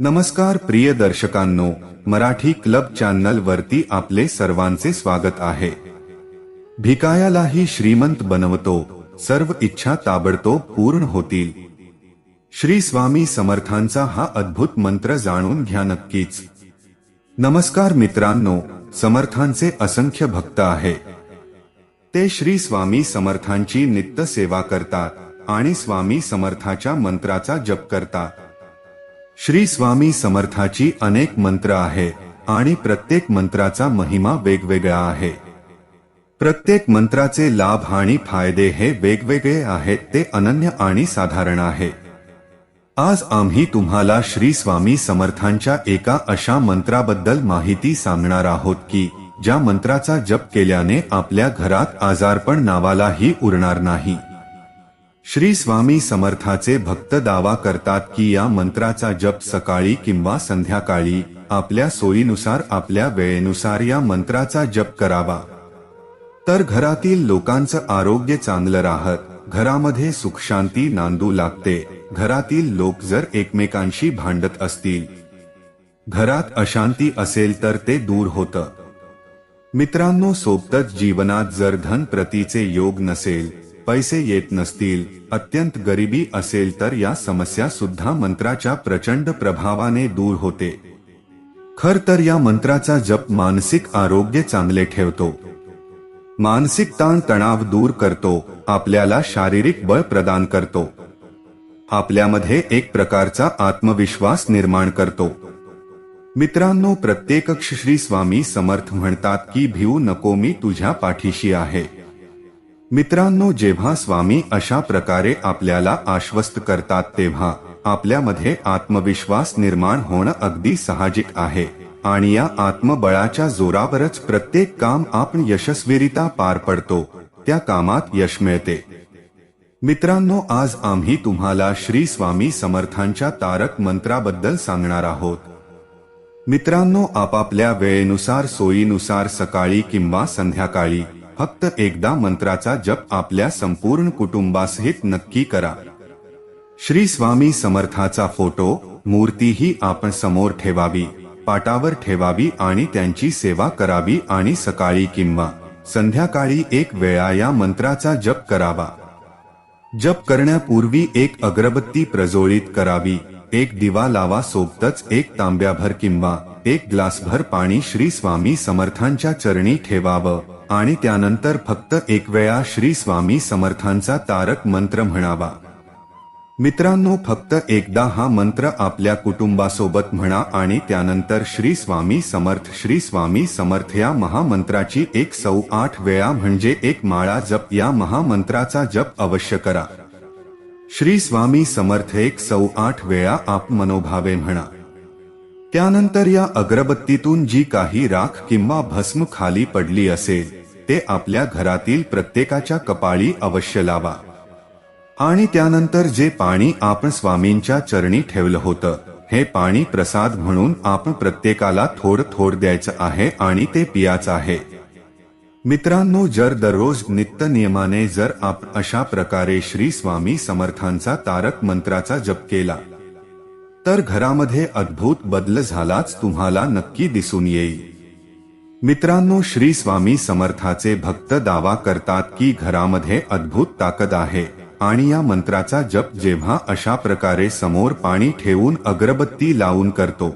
नमस्कार प्रिय दर्शकांनो Marathi club channel वरती आपले सर्वांचे स्वागत आहे. भिकायालाही श्रीमंत बनवतो सर्व इच्छा ताबडतोब पूर्ण होतील. श्री स्वामी समर्थांचा हा अद्भुत मंत्र जाणून घ्या नक्कीच. नमस्कार मित्रांनो समर्थांचे असंख्य भक्त आहे. ते श्री स्वामी समर्थांची नित्य सेवा करतात आणि स्वामी समर्थाच्या मंत्राचा जप करतात. श्री स्वामी समर्थाची अनेक मंत्र आहे आणि प्रत्येक मंत्राचा महिमा वेगवेगळा आहे. प्रत्येक मंत्राचे लाभ आणि फायदे हे वेगवेगळे आहेत ते अनन्य आणि साधारण आहे. आज आम्ही तुम्हाला श्री स्वामी समर्थांच्या एका अशा मंत्राबद्दल माहिती सांगणार आहोत की ज्या मंत्राचा जप केल्याने आपल्या घरात आजारपण नावालाही उरणार नाही. श्री स्वामी समर्थाचे भक्त दावा करतात की या मंत्राचा जप सकाळी किंवा संध्याकाळी आपल्या सोयीनुसार आपल्या वेळेनुसार या मंत्राचा जप करावा. तर घरातील लोकांचं आरोग्य चांगलं राहत घरामध्ये सुखशांती नांदू लागते. घरातील लोक जर एकमेकांशी भांडत असतील घरात अशांती असेल तर ते दूर होतं. मित्रांनो सोबतच जीवनात जर धन प्रतीचे योग नसेल पैसे येत नसतील अत्यंत गरिबी असेल तर या समस्या सुद्धा मंत्राच्या प्रचंड प्रभावाने दूर होते. खर तर या मंत्राचा जप मानसिक आरोग्य चांगले ठेवतो. मानसिक ताण तणाव दूर करतो आपल्याला शारीरिक बळ प्रदान करतो. आपल्यामध्ये एक प्रकारचा आत्मविश्वास निर्माण करतो. मित्रांनो प्रत्येक श्री स्वामी समर्थ म्हणतात की भिऊ नको मी तुझ्या पाठीशी आहे. मित्रांनो जेव्हा स्वामी अशा प्रकारे आपल्याला आश्वस्त करतात तेव्हा आपल्यामध्ये आत्मविश्वास निर्माण होणं अगदी साहजिक आहे. आणि या आत्मबळाच्या जोरावरच प्रत्येक काम आपण यशस्वीरित्या पार पडतो. त्या कामात यश मिळते. मित्रांनो आज आम्ही तुम्हाला श्री स्वामी समर्थांच्या तारक मंत्राबद्दल सांगणार आहोत. मित्रांनो आपापल्या वेळेनुसार सोयीनुसार सकाळी किंवा संध्याकाळी फक्त एकदा मंत्राचा जप आपल्या संपूर्ण कुटुंबासहित नक्की करा. श्री स्वामी समर्थाचा फोटो मूर्तीही आपण समोर ठेवावी पाटावर ठेवावी आणि त्यांची सेवा करावी आणि सकाळी किंवा संध्याकाळी एक वेळा या मंत्राचा जप करावा. जप करण्यापूर्वी एक अगरबत्ती प्रज्वलित करावी एक दिवा लावा सोबतच एक तांब्याभर किंवा एक ग्लासभर पाणी श्री स्वामी समर्थांच्या चरणी ठेवावं. आणि त्यानंतर फक्त एक वेळा श्री स्वामी समर्थांचा तारक मंत्र म्हणावा. मित्रांनो फक्त एकदा हा मंत्र आपल्या कुटुंबासोबत म्हणा आणि त्यानंतर श्री स्वामी समर्थ श्री स्वामी समर्थ या महामंत्राची एक सौ आठ वेळा म्हणजे एक माळा जप या महामंत्राचा जप अवश्य करा. श्री स्वामी समर्थ एक सौ आठ वेळा आप मनोभावे म्हणा. त्यानंतर या अगरबत्तीतून जी काही राख किंवा भस्म खाली पडली असेल ते आपल्या घरातील प्रत्येकाच्या कपाळी अवश्य लावा. आणि त्यानंतर जे पाणी आपण स्वामींच्या चरणी ठेवलं होतं हे पाणी प्रसाद म्हणून आपण प्रत्येकाला थोड थोड द्यायचं आहे आणि ते पियाचं आहे. मित्रांनो जर दररोज नित्य नियमाने जर आपण अशा प्रकारे श्री स्वामी समर्थांचा तारक मंत्राचा जप केला तर घरामध्ये अद्भुत बदल झालाच तुम्हाला नक्की दिसून येईल. मित्रांनो श्री स्वामी समर्थाचे भक्त दावा करतात की घरामध्ये अद्भुत ताकद आहे आणि या मंत्राचा जप जेव्हा अशा प्रकारे समोर पाणी ठेवून अगरबत्ती लावून करतो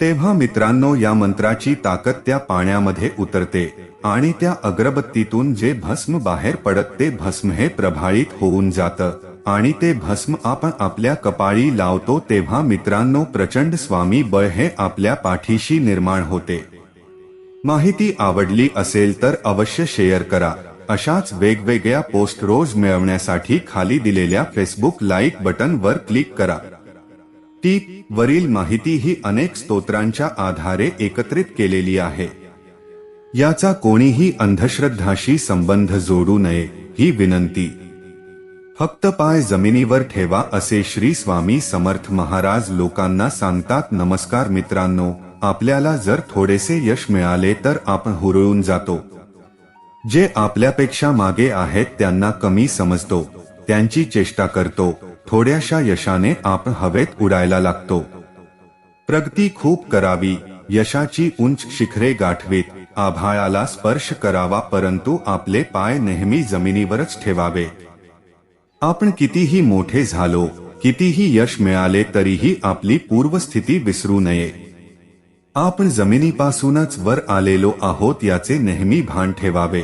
तेव्हा मित्रांनो या मंत्राची ताकद त्या पाण्यामध्ये उतरते आणि त्या अगरबत्तीतून जे भस्म बाहेर पडत ते भस्म हे प्रभावित होऊन जातं. आणि ते भस्म आपण आपल्या कपाळी लावतो तेव्हा मित्रांनो प्रचंड स्वामी बळ हे आपल्या पाठीशी निर्माण होते. माहिती आवडली असेल तर अवश्य शेअर करा. अशाच वेगवेगळ्या पोस्ट रोज मिळवण्यासाठी खाली दिलेल्या फेसबुक लाईक बटन वर क्लिक करा. टीप वरील माहिती ही अनेक स्तोत्रांच्या आधारे एकत्रित केलेली आहे. याचा कोणीही अंधश्रद्धाशी संबंध जोडू नये ही विनंती. फक्त पाय जमिनीवर ठेवा असे श्री स्वामी समर्थ महाराज लोकांना सांगतात नमस्कार मित्रांनो आपल्याला जर थोडेसे यश मिळाले तर आपण हुरळून जातो. जे आपल्यापेक्षा मागे आहेत त्यांना कमी समजतो. त्यांची चेष्टा करतो. थोड्याशा यशाने आपण हवेत उडायला लागतो. प्रगती खूप करावी. यशाची उंच शिखरे गाठवीत. आभाळाला स्पर्श करावा परंतु आपले पाय नेहमी जमिनीवरच ठेवावे. आपण कितीही मोठे झालो कितीही यश मिळाले तरीही आपली पूर्वस्थिती विसरू नये. आपण जमिनीपासूनच वर आलेलो आहोत याचे नेहमी भान ठेवावे.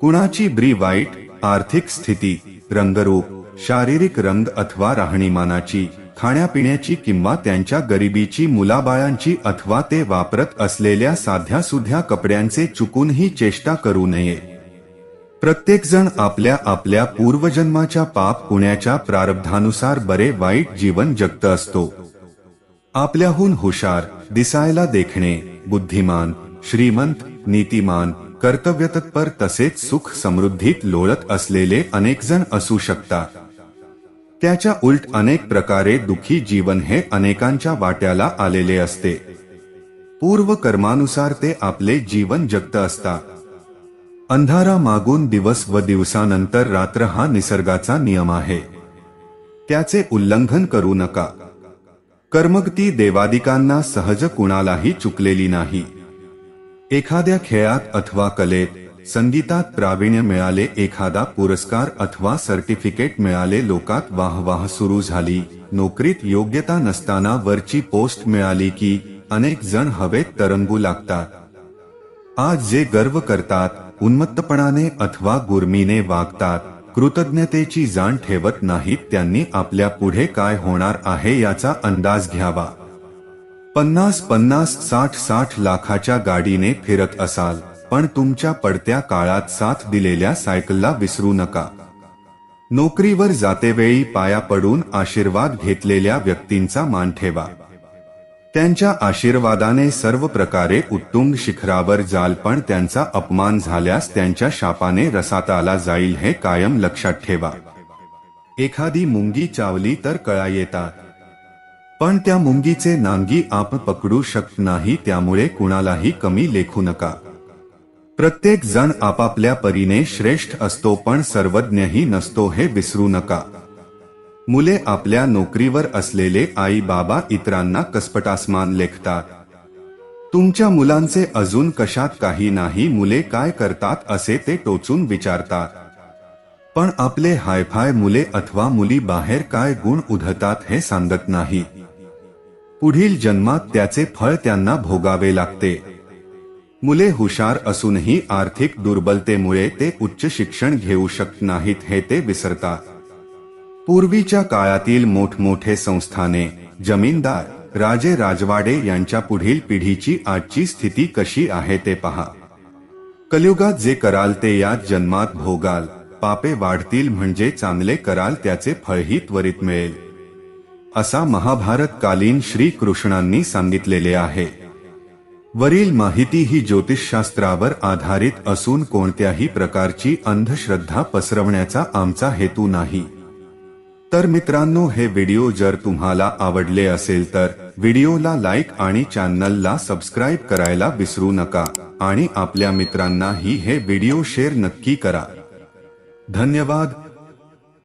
कुणाची ब्री वाईट आर्थिक स्थिती रंगरूप शारीरिक रंग अथवा राहणीमानाची खाण्यापिण्याची किंवा त्यांच्या गरिबीची मुलाबाळांची अथवा ते वापरत असलेल्या साध्या सुध्या कपड्यांचे चुकूनही चेष्टा करू नये. प्रत्येकजण आपल्या आपल्या पूर्वजन्माच्या पाप पुण्याच्या प्रारब्धानुसार बरे वाईट जीवन जगत असतो. आपल्याहून हुशार दिसायला देखणे बुद्धिमान श्रीमंत नीतिमान कर्तव्यतत्पर तसेच सुख समृद्धीत लोळत असलेले अनेक जण असू शकतात. त्याच्या उलट अनेक प्रकारे दुखी जीवन हे अनेकांच्या वाट्याला आलेले असते. पूर्व कर्मानुसार ते आपले जीवन जगत असतात. अंधारा मागून दिवस व दिवसानंतर रात्र हा निसर्गाचा नियम आहे. त्याचे उल्लंघन करू नका. कर्मगती देवादिकांना सहज कुणालाही चुकलेली नाही. एखाद्या खेळात अथवा कलेत संगीतात प्रावीण्य मिळाले एखादा पुरस्कार अथवा सर्टिफिकेट मिळाले लोकात वाहवाह सुरू झाली नोकरीत योग्यता नसताना वरची पोस्ट मिळाली की अनेक जण हवेत तरंगू लागतात. आज जे गर्व करतात उन्मत्तपणाने अथवा गुरमीने वागतात कृतज्ञतेची जाण ठेवत नाहीत त्यांनी आपल्या पुढे काय होणार आहे याचा अंदाज घ्यावा. पन्नास पन्नास साठ साठ लाखाच्या गाडीने फिरत असाल पण तुमच्या पडत्या काळात साथ दिलेल्या सायकलला विसरू नका. नोकरीवर जातेवेळी पाया पडून आशीर्वाद घेतलेल्या व्यक्तींचा मान ठेवा. त्यांच्या आशीर्वादाने सर्व प्रकारे उत्तुंग शिखरावर जाल पण त्यांचा अपमान झाल्यास त्यांच्या शापाने रसाताला जाईल हे कायम लक्षात ठेवा. एखादी मुंगी चावली तर कळा येतात पण त्या मुंगीचे नांगी आप पकडू शकत नाही त्यामुळे कुणालाही कमी लेखू नका. प्रत्येक जण आपापल्या परीने श्रेष्ठ असतो पण सर्वज्ञही नसतो हे विसरू नका. मुले आपल्या नोकरीवर असलेले आई बाबा इतरांना कसपटासमान लेखतात. तुमच्या मुलांचे अजून कशात काही नाही मुले काय करतात असे ते टोचून विचारतात. पण आपले हायफाय मुले अथवा मुली बाहेर काय गुण उधतात हे सांगत नाही. पुढील जन्मात त्याचे फळ त्यांना भोगावे लागते. मुले हुशार असूनही आर्थिक दुर्बलतेमुळे ते उच्च शिक्षण घेऊ शकत नाहीत हे ते विसरतात. पूर्वीच्या काळातील मोठमोठे संस्थाने जमीनदार राजे राजवाडे यांच्या पुढील पिढीची आजची स्थिती कशी आहे ते पहा. कलियुगात जे कराल ते यात जन्मात भोगाल पापे वाढतील म्हणजे चांगले कराल त्याचे फळही त्वरित मिळेल. असा महाभारतकालीन श्रीकृष्णांनी सांगितलेले आहे. वरील माहिती ही ज्योतिषशास्त्रावर आधारित असून कोणत्याही प्रकारची अंधश्रद्धा पसरवण्याचा आमचा हेतू नाही. तर मित्रांनो हे व्हिडिओ जर तुम्हाला आवडले असेल तर व्हिडिओला लाईक आणि चॅनलला सबस्क्राईब करायला विसरू नका आणि आपल्या मित्रांनाही हे व्हिडिओ शेअर नक्की करा. धन्यवाद.